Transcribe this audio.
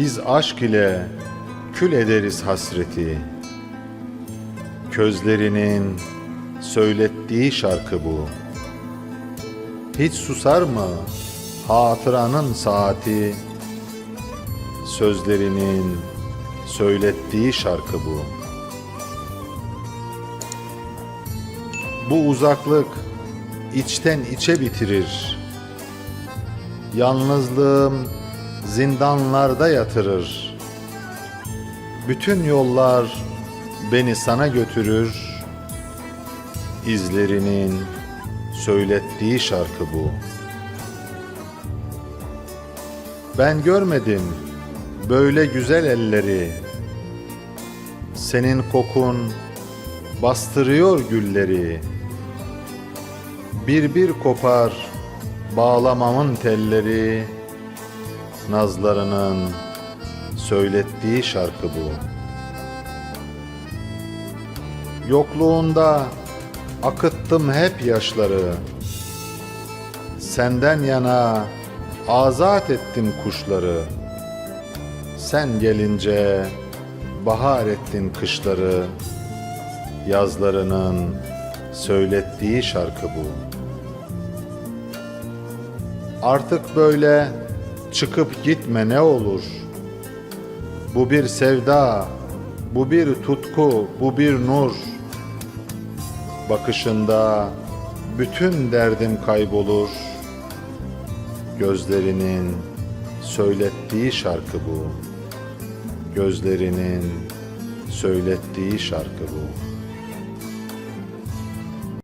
Biz aşk ile kül ederiz hasreti. Közlerinin söylettiği şarkı bu. Hiç susar mı hatıranın saati? Sözlerinin söylettiği şarkı bu. Bu uzaklık içten içe bitirir. Yalnızlığım zindanlarda yatırır. Bütün yollar beni sana götürür. İzlerinin söylettiği şarkı bu. Ben görmedim böyle güzel elleri. Senin kokun bastırıyor gülleri. Bir bir kopar bağlamamın telleri. Nazlarının söylettiği şarkı bu. Yokluğunda akıttım hep yaşları. Senden yana azat ettim kuşları. Sen gelince bahar ettin kışları. Yazlarının söylettiği şarkı bu. Artık böyle çıkıp gitme ne olur. Bu bir sevda, bu bir tutku, bu bir nur. Bakışında bütün derdim kaybolur. Gözlerinin söylettiği şarkı bu. Gözlerinin söylettiği şarkı bu.